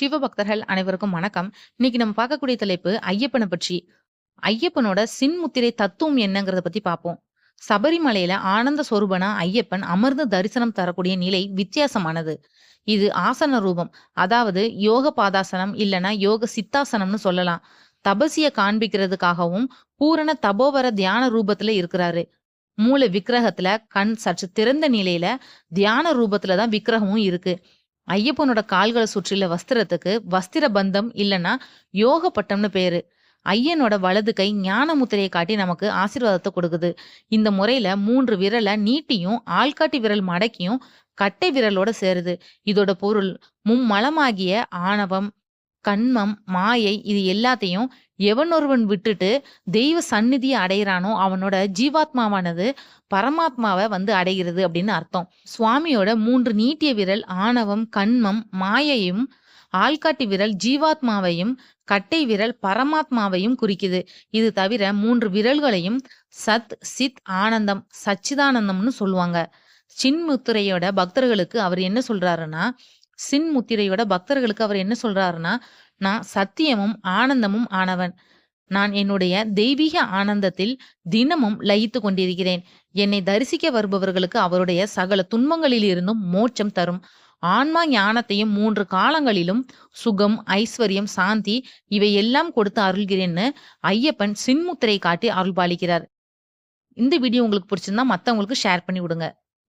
சிவபக்தர்கள் அனைவருக்கும் வணக்கம். இன்னைக்கு நம்ம பார்க்கக்கூடிய தலைப்பு ஐயப்பன பற்றி. ஐயப்பனோட சின்முத்திரை தத்துவம் என்னங்கிறத பத்தி பார்ப்போம். சபரிமலையில ஆனந்த சொரூபனா ஐயப்பன் அமர்ந்து தரிசனம் தரக்கூடிய நிலை வித்தியாசமானது. இது ஆசன ரூபம். அதாவது யோக பாதாசனம் இல்லன்னா யோக சித்தாசனம்னு சொல்லலாம். தபசிய காண்பிக்கிறதுக்காகவும் பூரண தபோவர தியான ரூபத்துல இருக்கிறாரு. மூல விக்கிரகத்துல கண் சற்று திறந்த நிலையில தியான ரூபத்துல தான் விக்கிரகமும் இருக்கு. ஐயப்பனோட கால்களை சுற்றியுள்ள வஸ்திரத்துக்கு வஸ்திர பந்தம் இல்லைன்னா யோக பட்டம்னு பேரு. ஐயனோட வலது கை ஞானமுத்திரையை காட்டி நமக்கு ஆசீர்வாதத்தை கொடுக்குது. இந்த முறையில மூன்று விரலை நீட்டியும், ஆள்காட்டி விரல் மடக்கியும் கட்டை விரலோட சேருது. இதோட பொருள் மும்மலமாகிய ஆணவம், கண்மம் மாயை இது எல்லாத்தையும் எவனொருவன் விட்டுட்டு தெய்வ சந்நிதியை அடைகிறானோ அவனோட ஜீவாத்மாவானது பரமாத்மாவை வந்து அடைகிறது அப்படின்னு அர்த்தம். சுவாமியோட மூன்று நீட்டிய விரல் ஆணவம், கண்மம் மாயையும், ஆள்காட்டி விரல் ஜீவாத்மாவையும், கட்டை விரல் பரமாத்மாவையும் குறிக்குது. இது தவிர மூன்று விரல்களையும் சத், சித், ஆனந்தம், சச்சிதானந்தம்னு சொல்லுவாங்க. சின்முத்துரையோட பக்தர்களுக்கு அவர் என்ன சொல்றாருன்னா சின்முத்திரையோட பக்தர்களுக்கு அவர் என்ன சொல்றாருன்னா, நான் சத்தியமும், ஆனந்தமும் ஆனவன். நான் என்னுடைய தெய்வீக ஆனந்தத்தில் தினமும் லயித்துக் கொண்டிருக்கிறேன். என்னை தரிசிக்க வருபவர்களுக்கு அவருடைய சகல துன்பங்களிலிருந்தும் மோட்சம் தரும். ஆன்மா ஞானத்தையும் மூன்று காலங்களிலும் சுகம், ஐஸ்வர்யம், சாந்தி இவை எல்லாம் கொடுத்து அருள்கிறேன்னு ஐயப்பன் சின்முத்திரை காட்டி அருள்பாலிக்கிறார். இந்த வீடியோ உங்களுக்கு பிடிச்சிருந்தா மற்றவங்களுக்கு ஷேர் பண்ணி விடுங்க.